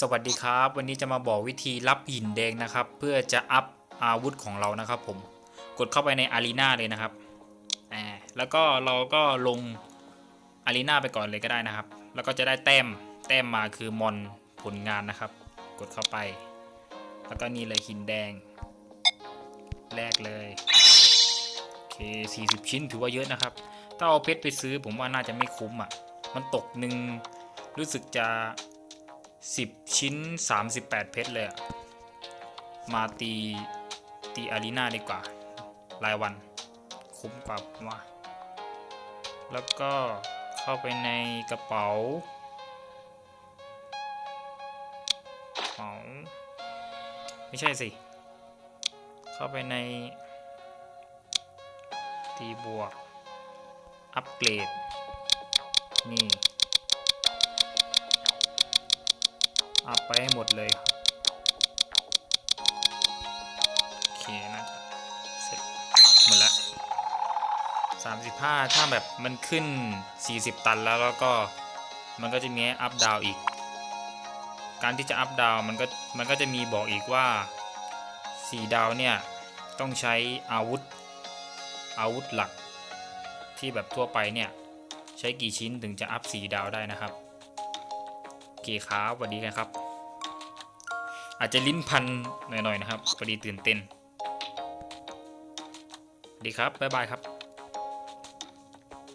สวัสดีครับ วันนี้จะมาบอกวิธีรับหินแดงนะครับ เพื่อจะอัพอาวุธของเรานะครับ ผมกดเข้าไปในอารีนาเลยนะครับแล้วก็เราก็ลงอารีนาไปก่อนเลยก็ได้นะครับ แล้วก็จะได้แต้มแต้มมาคือมอนผลงานนะครับ กดเข้าไป แล้วก็นี่เลยหินแดง แรกเลยโอเค40 ชิ้นถือว่าเยอะนะครับ ถ้าเอาเพชรไปซื้อผมว่าน่าจะไม่คุ้มอะ มันตกหนึ่งรู้สึกจะ 10 ชิ้น 38 เพชรเลยอะมาตีตีอารีนาดีกว่า รายวัน คุ้มกว่าผมว่า แล้วก็เข้าไปในกระเป๋าเป๋าไม่ใช่สิ เข้าไปใน ตีบวก อัปเกรด นี่ อัพไปให้หมดเลยครับโอเคน่าจะเสร็จหมดละ35 ถ้าแบบมันขึ้น 40 ตันแล้วแล้วก็มันก็จะมีอัพดาวอีก การที่จะอัพดาวมันก็มันก็จะมีบอกอีกว่า 4 ดาวเนี่ย ต้องใช้อาวุธ อาวุธหลักที่แบบทั่วไปเนี่ย ใช้กี่ชิ้นถึงจะอัพ 4 ดาวได้นะครับ เคครับสวัสดีนครับ อาจจะลิ้นพันหน่อยๆนะครับพอดีตื่นเต้นสวัสดีครับบ๊ายบายครับ